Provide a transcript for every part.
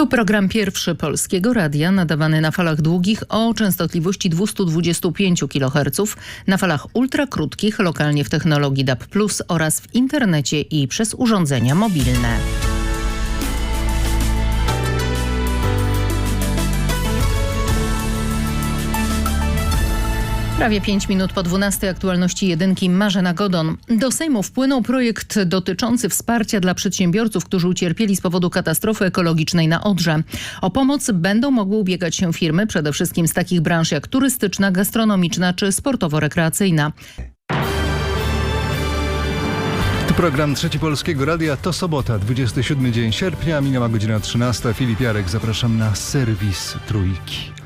To program pierwszy Polskiego Radia nadawany na falach długich o częstotliwości 225 kHz, na falach ultrakrótkich lokalnie w technologii DAB+, oraz w internecie i przez urządzenia mobilne. Prawie 5 minut po 12 aktualności jedynki Marzena Godon. Do Sejmu wpłynął projekt dotyczący wsparcia dla przedsiębiorców, którzy ucierpieli z powodu katastrofy ekologicznej na Odrze. O pomoc będą mogły ubiegać się firmy przede wszystkim z takich branż jak turystyczna, gastronomiczna czy sportowo-rekreacyjna. To program Trzeci Polskiego Radia. To sobota, 27 dzień sierpnia, minęła godzina 13. Filip Jarek, zapraszam na serwis Trójki.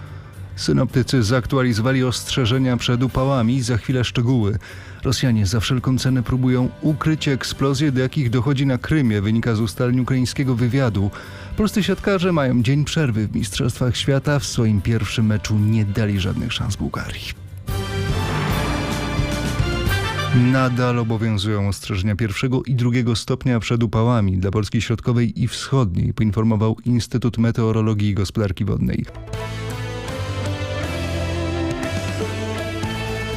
Synoptycy zaktualizowali ostrzeżenia przed upałami. Za chwilę szczegóły. Rosjanie za wszelką cenę próbują ukryć eksplozje, do jakich dochodzi na Krymie, wynika z ustaleń ukraińskiego wywiadu. Polscy siatkarze mają dzień przerwy w Mistrzostwach Świata. W swoim pierwszym meczu nie dali żadnych szans Bułgarii. Nadal obowiązują ostrzeżenia pierwszego i drugiego stopnia przed upałami dla Polski Środkowej i Wschodniej, poinformował Instytut Meteorologii i Gospodarki Wodnej.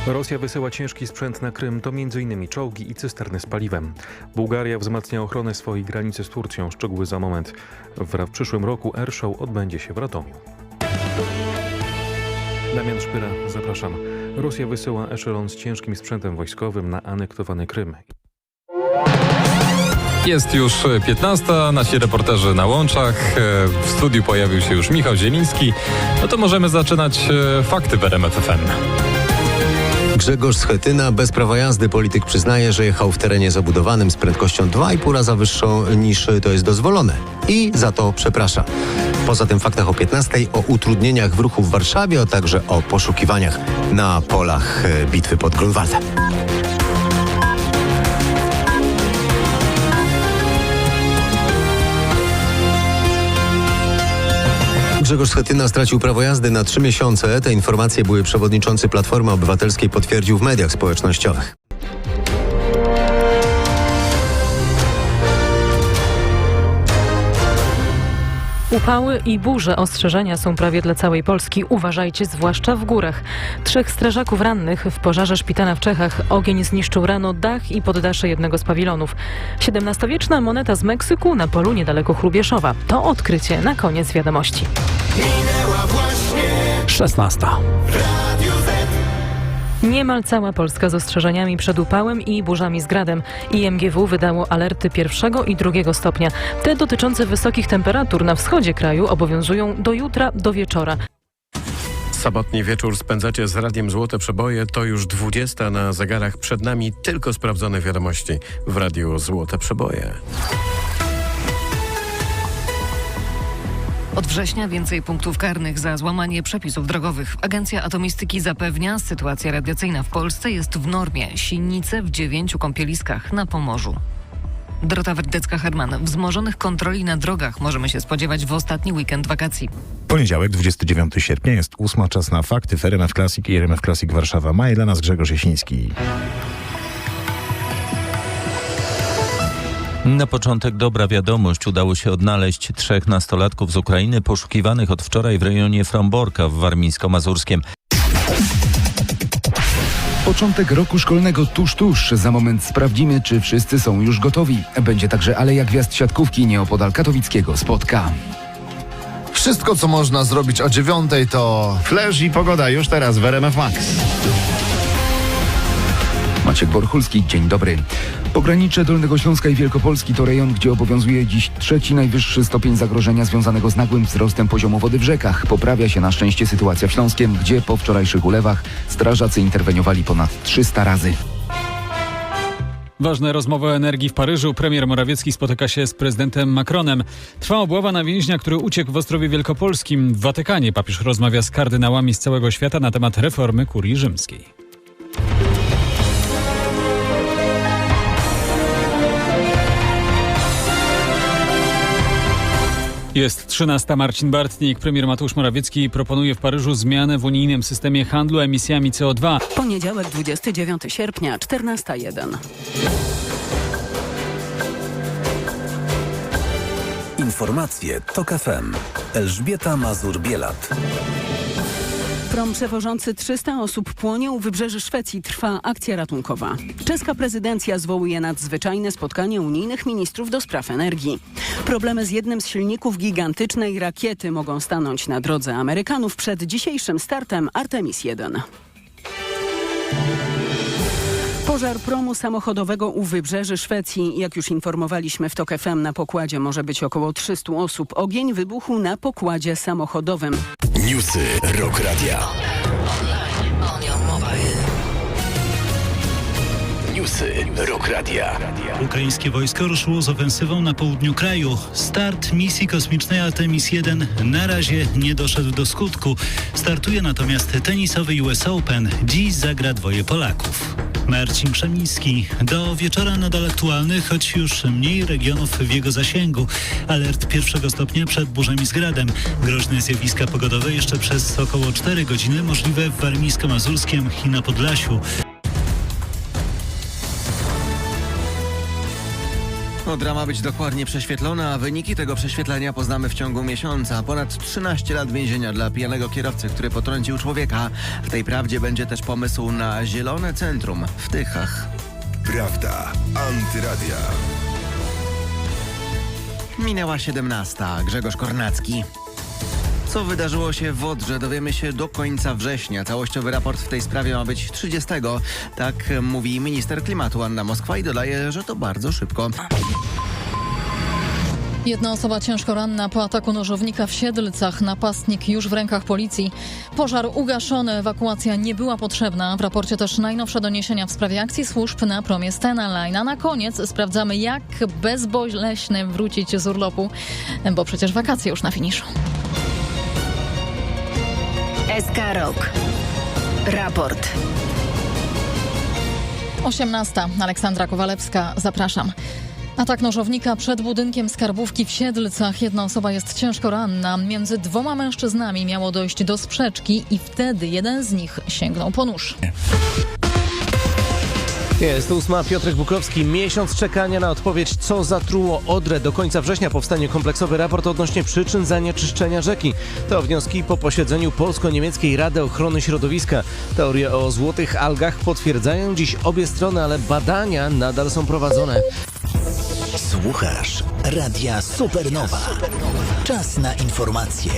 Rosja wysyła ciężki sprzęt na Krym, to m.in. czołgi i cysterny z paliwem. Bułgaria wzmacnia ochronę swojej granicy z Turcją. Szczegóły za moment. W, przyszłym roku Airshow odbędzie się w Radomiu. Damian Szpyra, zapraszam. Rosja wysyła eszelon z ciężkim sprzętem wojskowym na anektowany Krym. Jest już 15, nasi reporterzy na łączach. E, W studiu pojawił się już Michał Zieliński. No to możemy zaczynać e, fakty w RMF FM. Grzegorz Schetyna bez prawa jazdy polityk przyznaje, że jechał w terenie zabudowanym z prędkością 2,5 raza wyższą niż to jest dozwolone. I za to przeprasza. Poza tym faktach o 15 o utrudnieniach w ruchu w Warszawie, a także o poszukiwaniach na polach e, bitwy pod Grunwaldem. Grzegorz Schetyna stracił prawo jazdy na trzy miesiące. Te informacje były przewodniczący Platformy Obywatelskiej potwierdził w mediach społecznościowych. Upały i burze ostrzeżenia są prawie dla całej Polski. Uważajcie, zwłaszcza w górach. Trzech strażaków rannych w pożarze szpitala w Czechach. Ogień zniszczył rano dach i poddasze jednego z pawilonów. XVII-wieczna moneta z Meksyku na polu niedaleko Chrubieszowa. To odkrycie na koniec wiadomości. 16. Niemal cała Polska z ostrzeżeniami przed upałem i burzami z gradem. IMGW wydało alerty pierwszego i drugiego stopnia. Te dotyczące wysokich temperatur na wschodzie kraju obowiązują do jutra, do wieczora. Sobotni wieczór spędzacie z Radiem Złote Przeboje. To już 20 na zegarach. Przed nami tylko sprawdzone wiadomości w Radiu Złote Przeboje. Od września więcej punktów karnych za złamanie przepisów drogowych. Agencja Atomistyki zapewnia, sytuacja radiacyjna w Polsce jest w normie. Silnice w dziewięciu kąpieliskach na Pomorzu. Dorota Werdecka-Herman. Wzmożonych kontroli na drogach możemy się spodziewać w ostatni weekend wakacji. Poniedziałek, 29 sierpnia, jest ósma czas na fakty w RMF Classic i RMF Classic Warszawa. Ma dla nas Grzegorz Jasiński. Na początek dobra wiadomość. Udało się odnaleźć trzech nastolatków z Ukrainy poszukiwanych od wczoraj w rejonie Fromborka w Warmińsko-Mazurskiem. Początek roku szkolnego tuż, tuż. Za moment sprawdzimy, czy wszyscy są już gotowi. Będzie także Aleja Gwiazd Siatkówki nieopodal katowickiego spotka. Wszystko, co można zrobić o dziewiątej, to... Flash i pogoda już teraz w RMF Max. Maciek Borchulski, dzień dobry. Pogranicze Dolnego Śląska i Wielkopolski to rejon, gdzie obowiązuje dziś trzeci najwyższy stopień zagrożenia związanego z nagłym wzrostem poziomu wody w rzekach. Poprawia się na szczęście sytuacja w Śląskiem, gdzie po wczorajszych ulewach strażacy interweniowali ponad 300 razy. Ważne rozmowy o energii w Paryżu. Premier Morawiecki spotyka się z prezydentem Macronem. Trwa obława na więźnia, który uciekł w Ostrowie Wielkopolskim. W Watykanie papież rozmawia z kardynałami z całego świata na temat reformy kurii rzymskiej. Jest 13. Marcin Bartnik. Premier Mateusz Morawiecki proponuje w Paryżu zmianę w unijnym systemie handlu emisjami CO2. Poniedziałek 29 sierpnia 14.01. Informacje TOK FM. Elżbieta Mazur-Bielat. Prom przewożący 300 osób płonie u wybrzeży Szwecji. Trwa akcja ratunkowa. Czeska prezydencja zwołuje nadzwyczajne spotkanie unijnych ministrów do spraw energii. Problemy z jednym z silników gigantycznej rakiety mogą stanąć na drodze Amerykanów przed dzisiejszym startem Artemis 1. Pożar promu samochodowego u wybrzeży Szwecji. Jak już informowaliśmy w TOK FM, na pokładzie może być około 300 osób. Ogień wybuchł na pokładzie samochodowym. Newsy Rok Radia. Newsy Rok Radia. Ukraińskie wojsko ruszyło z ofensywą na południu kraju. Start misji kosmicznej Artemis 1 na razie nie doszedł do skutku. Startuje natomiast tenisowy US Open. Dziś zagra dwoje Polaków. Marcin Przemiński. Do wieczora nadal aktualny, choć już mniej regionów w jego zasięgu. Alert pierwszego stopnia przed burzami z gradem. Groźne zjawiska pogodowe jeszcze przez około 4 godziny możliwe w Warmińsko-Mazurskiem i na Podlasiu. Odra ma być dokładnie prześwietlona, a wyniki tego prześwietlenia poznamy w ciągu miesiąca. Ponad 13 lat więzienia dla pijanego kierowcy, który potrącił człowieka. W tej prawdzie będzie też pomysł na zielone centrum w Tychach. Prawda. Antyradia. Minęła 17. Grzegorz Kornacki. Co wydarzyło się w Odrze dowiemy się do końca września. Całościowy raport w tej sprawie ma być 30. Tak mówi minister klimatu Anna Moskwa i dodaje, że to bardzo szybko. Jedna osoba ciężko ranna po ataku nożownika w Siedlcach. Napastnik już w rękach policji. Pożar ugaszony, ewakuacja nie była potrzebna. W raporcie też najnowsze doniesienia w sprawie akcji służb na promie Stena Line. A na koniec sprawdzamy, jak bezboleśnie wrócić z urlopu, bo przecież wakacje już na finiszu. SK Rok. Raport. 18. Aleksandra Kowalewska, zapraszam. Atak nożownika przed budynkiem skarbówki w Siedlcach. Jedna osoba jest ciężko ranna. Między dwoma mężczyznami miało dojść do sprzeczki i wtedy jeden z nich sięgnął po nóż. Jest ósma, Piotrek Bukrowski. Miesiąc czekania na odpowiedź, co zatruło Odrę. Do końca września powstanie kompleksowy raport odnośnie przyczyn zanieczyszczenia rzeki. To wnioski po posiedzeniu Polsko-Niemieckiej Rady Ochrony Środowiska. Teorie o złotych algach potwierdzają dziś obie strony, ale badania nadal są prowadzone. Słuchasz Radia Supernowa. Czas na informacje.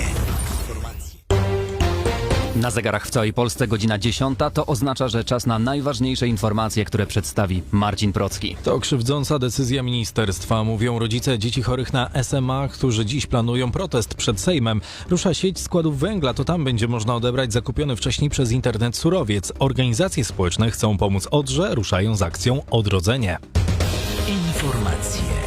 Na zegarach w całej Polsce godzina 10 to oznacza, że czas na najważniejsze informacje, które przedstawi Marcin Procki. To krzywdząca decyzja ministerstwa, mówią rodzice dzieci chorych na SMA, którzy dziś planują protest przed Sejmem. Rusza sieć składów węgla, to tam będzie można odebrać zakupiony wcześniej przez internet surowiec. Organizacje społeczne chcą pomóc Odrze, ruszają z akcją Odrodzenie. Informacje.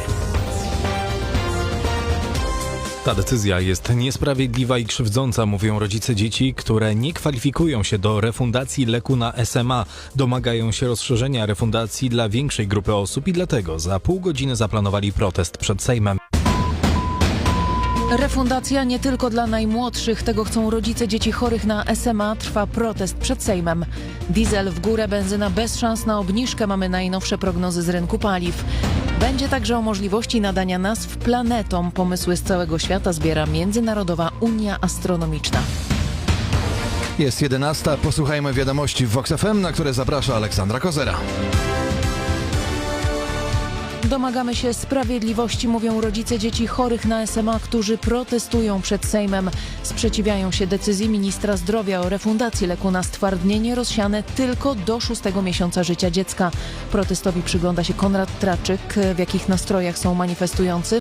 Ta decyzja jest niesprawiedliwa i krzywdząca, mówią rodzice dzieci, które nie kwalifikują się do refundacji leku na SMA. Domagają się rozszerzenia refundacji dla większej grupy osób i dlatego za pół godziny zaplanowali protest przed Sejmem. Refundacja nie tylko dla najmłodszych, tego chcą rodzice dzieci chorych na SMA. Trwa protest przed Sejmem. Diesel w górę, benzyna bez szans na obniżkę. Mamy najnowsze prognozy z rynku paliw. Będzie także o możliwości nadania nazw planetom. Pomysły z całego świata zbiera Międzynarodowa Unia Astronomiczna. Jest 11. Posłuchajmy wiadomości w Vox FM, na które zaprasza Aleksandra Kozera. Domagamy się sprawiedliwości, mówią rodzice dzieci chorych na SMA, którzy protestują przed Sejmem. Sprzeciwiają się decyzji ministra zdrowia o refundacji leku na stwardnienie rozsiane tylko do szóstego miesiąca życia dziecka. Protestowi przygląda się Konrad Traczyk. W jakich nastrojach są manifestujący?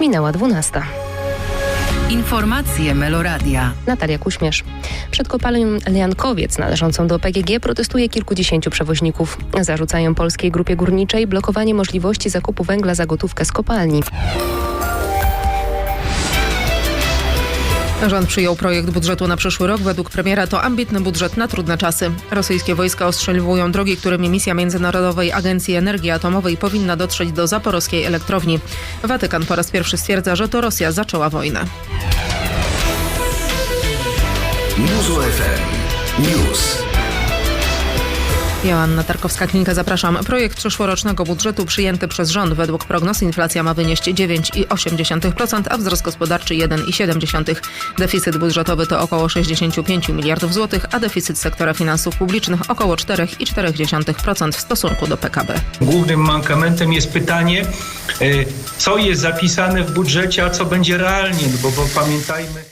Minęła 12. Informacje Meloradia. Natalia Kuśmierz. Przed kopalnią Liankowiec należącą do PGG protestuje kilkudziesięciu przewoźników. Zarzucają Polskiej Grupie Górniczej blokowanie możliwości zakupu węgla za gotówkę z kopalni. Rząd przyjął projekt budżetu na przyszły rok. Według premiera to ambitny budżet na trudne czasy. Rosyjskie wojska ostrzeliwują drogi, którymi misja Międzynarodowej Agencji Energii Atomowej powinna dotrzeć do zaporowskiej elektrowni. Watykan po raz pierwszy stwierdza, że to Rosja zaczęła wojnę. FM. News. Joanna Tarkowska-Klinka, zapraszam. Projekt przyszłorocznego budżetu przyjęty przez rząd. Według prognoz inflacja ma wynieść 9,8%, a wzrost gospodarczy 1,7%. Deficyt budżetowy to około 65 miliardów złotych, a deficyt sektora finansów publicznych około 4,4% w stosunku do PKB. Głównym mankamentem jest pytanie, e, co jest zapisane w budżecie, a co będzie realnie, bo, bo pamiętajmy.